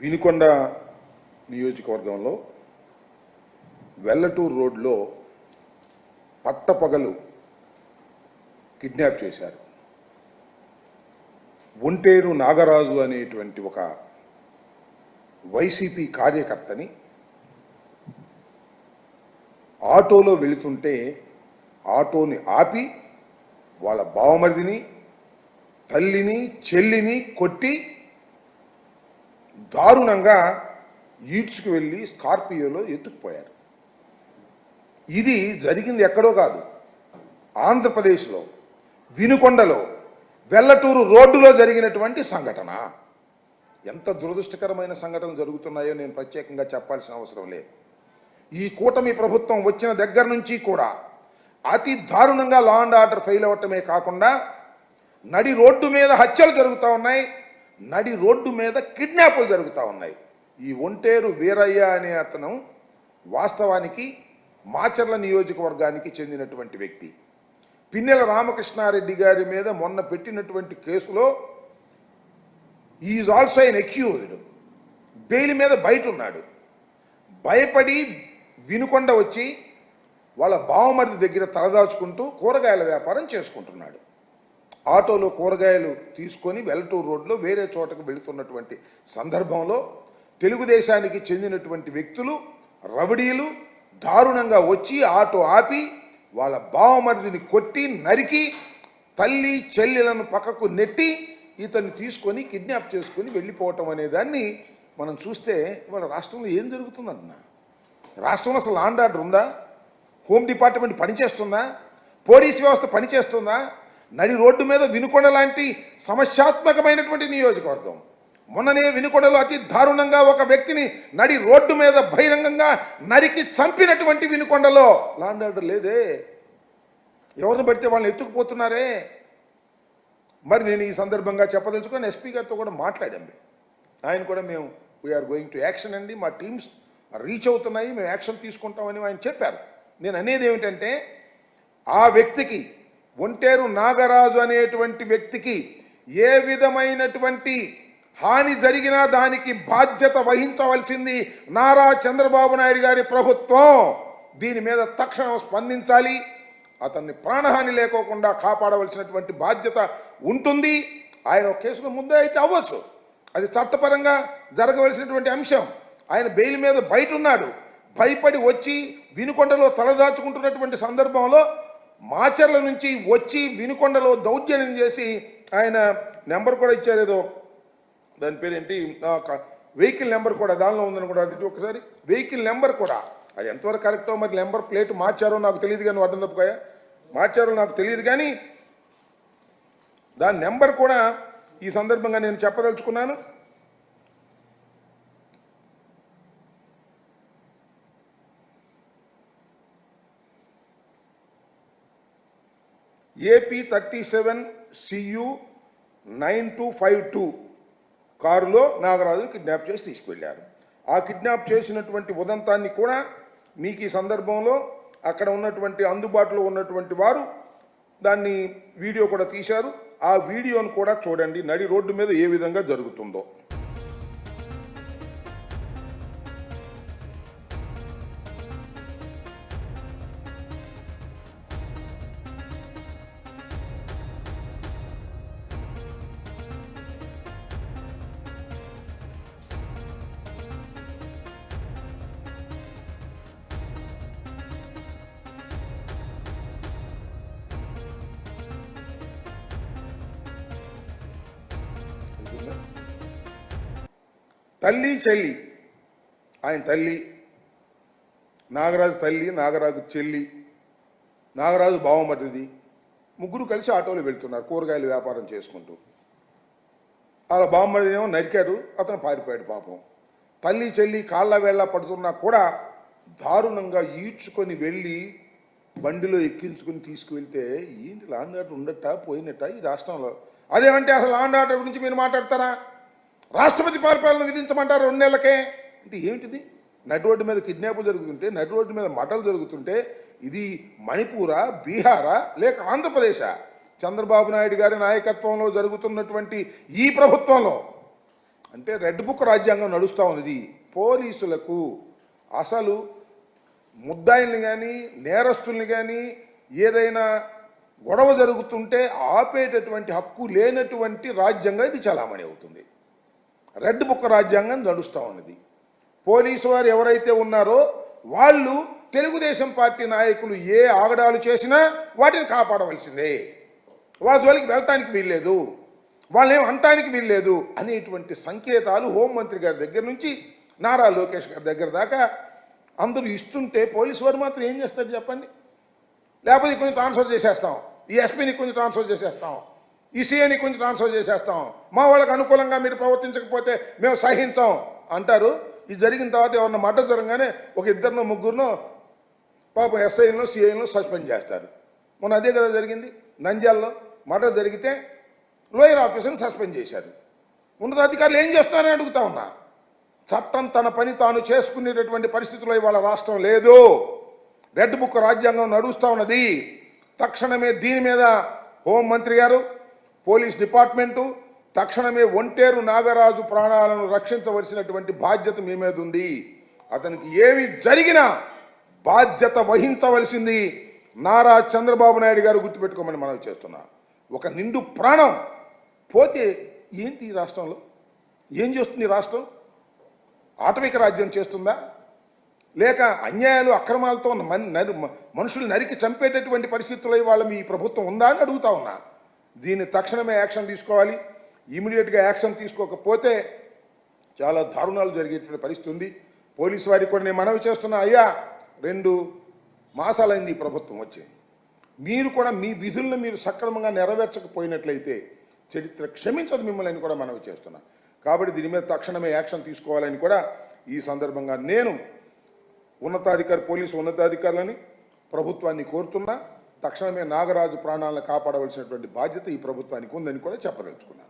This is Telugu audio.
వినుకొండ నియోజకవర్గంలో వెల్లటూరు రోడ్లో పట్టపగలు కిడ్నాప్ చేశారు. ఒంటేరు నాగరాజు అనేటువంటి ఒక వైసీపీ కార్యకర్తని ఆటోలో వెళుతుంటే ఆటోని ఆపి వాళ్ళ బావమరిదిని తల్లిని చెల్లిని కొట్టి దారుణంగా ఈడ్చుకు వెళ్ళి స్కార్పియోలో ఎత్తుకుపోయారు. ఇది జరిగింది ఎక్కడో కాదు ఆంధ్రప్రదేశ్లో వినుకొండలో వెల్లటూరు రోడ్డులో జరిగినటువంటి సంఘటన. ఎంత దురదృష్టకరమైన సంఘటనలు జరుగుతున్నాయో నేను ప్రత్యేకంగా చెప్పాల్సిన అవసరం లేదు. ఈ కూటమి ప్రభుత్వం వచ్చిన దగ్గర నుంచి కూడా అతి దారుణంగా లా అండ్ ఆర్డర్ ఫెయిల్ అవ్వటమే కాకుండా నడి రోడ్డు మీద హత్యలు జరుగుతూ ఉన్నాయి. నడి రోడ్డు మీద కిడ్నాపులు జరుగుతూ ఉన్నాయి. ఈ ఒంటేరు వీరయ్య అనే అతను వాస్తవానికి మాచర్ల నియోజకవర్గానికి చెందినటువంటి వ్యక్తి. పిన్నెల రామకృష్ణారెడ్డి గారి మీద మొన్న పెట్టినటువంటి కేసులో is also an accused bail మీద బయట ఉన్నాడు భయపడి వినుకొండ వచ్చి వాళ్ళ బావమరిది దగ్గర తలదాచుకుంటూ కూరగాయల వ్యాపారం చేసుకుంటున్నాడు. ఆటోలో కూరగాయలు తీసుకొని వెల్లటూరు రోడ్లో వేరే చోటకు వెళుతున్నటువంటి సందర్భంలో తెలుగుదేశానికి చెందినటువంటి వ్యక్తులు రవడీలు దారుణంగా వచ్చి ఆటో ఆపి వాళ్ళ బావమరిదిని కొట్టి నరికి తల్లి చెల్లెలను పక్కకు నెట్టి ఇతన్ని తీసుకొని కిడ్నాప్ చేసుకొని వెళ్ళిపోవటం అనే దాన్ని మనం చూస్తే ఇవాళ రాష్ట్రంలో ఏం జరుగుతుందన్న? రాష్ట్రంలో అసలు లాండ్ ఆర్డర్ ఉందా? హోమ్ డిపార్ట్మెంట్ పనిచేస్తుందా? పోలీస్ వ్యవస్థ పనిచేస్తుందా? నడి రోడ్డు మీద వినుకొండ లాంటి సమస్యాత్మకమైనటువంటి నియోజకవర్గం. మొన్ననే వినుకొండలో అతి దారుణంగా ఒక వ్యక్తిని నడి రోడ్డు మీద బహిరంగంగా నరికి చంపినటువంటి వినుకొండలో లాండ్ ఆర్డర్ లేదే. ఎవరిని పడితే వాళ్ళని ఎత్తుకుపోతున్నారే? మరి నేను ఈ సందర్భంగా చెప్పదలుచుకొని ఎస్పీ గారితో కూడా మాట్లాడండి ఆయన కూడా మేము వీఆర్ గోయింగ్ టు యాక్షన్ అండి మా టీమ్స్ రీచ్ అవుతున్నాయి మేము యాక్షన్ తీసుకుంటామని ఆయన చెప్పారు. నేను అనేది ఏమిటంటే ఆ వ్యక్తికి ఒంటేరు నాగరాజు అనేటువంటి వ్యక్తికి ఏ విధమైనటువంటి హాని జరిగినా దానికి బాధ్యత వహించవలసింది నారా చంద్రబాబు నాయుడు గారి ప్రభుత్వం. దీని మీద తక్షణం స్పందించాలి. అతన్ని ప్రాణహాని లేకోకుండా కాపాడవలసినటువంటి బాధ్యత ఉంటుంది. ఆయన ఒక కేసులో ముందే అయితే అవ్వచ్చు. అది చట్టపరంగా జరగవలసినటువంటి అంశం. ఆయన బెయిల్ మీద బయట ఉన్నాడు భయపడి వచ్చి వినుకొండలో తలదాచుకుంటున్నటువంటి సందర్భంలో మాచర్ల నుంచి వచ్చి వినుకొండలో దౌర్జన్యం చేసి ఆయన నెంబర్ కూడా ఇచ్చారు ఏదో. దాని పేరేంటి? వెహికల్ నెంబర్ కూడా దానిలో ఉందని కూడా అది ఒకసారి. వెహికల్ నెంబర్ కూడా. అది ఎంతవరకు కరెక్టో మరి నెంబర్ ప్లేట్ మార్చారో నాకు తెలియదు కానీ వాటిని తప్పుకోయా? మార్చారో నాకు తెలియదు కానీ దాని నెంబర్ కూడా ఈ సందర్భంగా నేను చెప్పదలుచుకున్నాను. AP thirty seven CU nine two five two కారులో నాగరాజు కిడ్నాప్ చేసి తీసుకువెళ్ళారు. ఆ కిడ్నాప్ చేసినటువంటి ఉదంతాన్ని కూడా మీకు ఈ సందర్భంలో అక్కడ ఉన్నటువంటి అందుబాటులో ఉన్నటువంటి వారు దాన్ని వీడియో కూడా తీశారు. ఆ వీడియోను కూడా చూడండి. నడి రోడ్డు మీద ఏ విధంగా జరుగుతుందో. తల్లి చెల్లి. ఆయన తల్లి. నాగరాజు తల్లి నాగరాజు చెల్లి. నాగరాజు బావమటిది ముగ్గురు కలిసి ఆటోలో వెళ్తున్నారు కూరగాయలు వ్యాపారం చేసుకుంటూ. అలా బావమరిదినేమో నరికారు అతను పారిపోయాడు పాపం. తల్లి చెల్లి కాళ్ళ వేళ్ళ పడుతున్నా కూడా దారుణంగా ఈడ్చుకొని వెళ్ళి బండిలో ఎక్కించుకుని తీసుకువెళ్తే ఏంటి లాంటి ఉండట పోయినట్ట ఈ రాష్ట్రంలో? అదేమంటే అసలు లాండ్ ఆర్డర్ గురించి మీరు మాట్లాడతారా? రాష్ట్రపతి పరిపాలన విధించమంటారు రెండు నెలలకే. అంటే ఏమిటిది? నడి రోడ్డు మీద కిడ్నాపులు జరుగుతుంటే నడి రోడ్డు మీద మటలు జరుగుతుంటే ఇది మణిపూరా బీహారా లేక ఆంధ్రప్రదేశా? చంద్రబాబు నాయుడు గారి నాయకత్వంలో జరుగుతున్నటువంటి ఈ ప్రభుత్వంలో. అంటే రెడ్ బుక్ రాజ్యాంగం నడుస్తూ ఉన్నది. పోలీసులకు అసలు ముద్దాయిల్ని కానీ నేరస్తుల్ని కానీ ఏదైనా గొడవ జరుగుతుంటే ఆపేటటువంటి హక్కు లేనటువంటి రాజ్యాంగం ఇది చలామణి అవుతుంది. రెడ్ బుక్ రాజ్యాంగం నడుస్తూ ఉన్నది. పోలీసు వారు ఎవరైతే ఉన్నారో వాళ్ళు తెలుగుదేశం పార్టీ నాయకులు ఏ ఆగడాలు చేసినా వాటిని కాపాడవలసిందే. వాళ్ళ జోలికి వెళ్ళటానికి వీల్లేదు. వాళ్ళేం అంటానికి వీల్లేదు అనేటువంటి సంకేతాలు హోంమంత్రి గారి దగ్గర నుంచి నారా లోకేష్ గారి దగ్గర దాకా అందరూ ఇస్తుంటే పోలీసు వారు మాత్రం ఏం చేస్తారు చెప్పండి? లేకపోతే కొంచెం ట్రాన్స్ఫర్ చేసేస్తాం. ఈ ఎస్పీని కొంచెం ట్రాన్స్ఫర్ చేసేస్తాం. ఈ సీఏని కొంచెం ట్రాన్స్ఫర్ చేసేస్తాం. మా వాళ్ళకి అనుకూలంగా మీరు ప్రవర్తించకపోతే మేము సహించాం అంటారు. ఇది జరిగిన తర్వాత ఎవరన్నా మడ్డ జరగగానే ఒక ఇద్దరినో ముగ్గురునో పాపం ఎస్ఐలను సిఐలను సస్పెండ్ చేస్తారు. మొన్న అదే కదా జరిగింది. నంద్యాలలో మర్డర్ జరిగితే లోయర్ ఆఫీసర్ని సస్పెండ్ చేశారు. ఉన్నతాధికారులు ఏం చేస్తారని అడుగుతా ఉన్నా. చట్టం తన పని తాను చేసుకునేటటువంటి పరిస్థితుల్లో ఇవాళ రాష్ట్రం లేదు. రెడ్ బుక్ రాజ్యాంగం నడుస్తూ ఉన్నది. తక్షణమే దీని మీద హోంమంత్రి గారు పోలీస్ డిపార్ట్మెంటు తక్షణమే ఒంటేరు నాగరాజు ప్రాణాలను రక్షించవలసినటువంటి బాధ్యత మీ మీద ఉంది. అతనికి ఏమి జరిగినా బాధ్యత వహించవలసింది నారా చంద్రబాబు నాయుడు గారు గుర్తుపెట్టుకోమని మనం చేస్తున్నా. ఒక నిండు ప్రాణం పోతే ఏంటి ఈ రాష్ట్రంలో? ఏం చేస్తుంది ఈ రాష్ట్రం? ఆటవిక రాజ్యం చేస్తుందా? లేక అన్యాయాలు అక్రమాలతో నరి మనుషులు నరికి చంపేటటువంటి పరిస్థితుల్లో ఇవాళ మీ ప్రభుత్వం ఉందా అని అడుగుతా ఉన్నా. దీన్ని తక్షణమే యాక్షన్ తీసుకోవాలి. ఇమీడియట్గా యాక్షన్ తీసుకోకపోతే చాలా దారుణాలు జరిగేటువంటి పరిస్థితి ఉంది. పోలీసు వారికి కూడా నేను మనవి చేస్తున్నా అయ్యా రెండు మాసాలైంది ఈ ప్రభుత్వం వచ్చి. మీరు కూడా మీ విధులను మీరు సక్రమంగా నెరవేర్చకపోయినట్లయితే చరిత్ర క్షమించదు మిమ్మల్ని అని కూడా మనవి చేస్తున్నా. కాబట్టి దీని మీద తక్షణమే యాక్షన్ తీసుకోవాలని కూడా ఈ సందర్భంగా నేను ఉన్నతాధికారి పోలీసు ఉన్నతాధికారులని ప్రభుత్వాన్ని కోరుతున్నా తక్షణమే నాగరాజు ప్రాణాలను కాపాడవలసినటువంటి బాధ్యత ఈ ప్రభుత్వానికి ఉందని కూడా చెప్పదలుచుకున్నాను.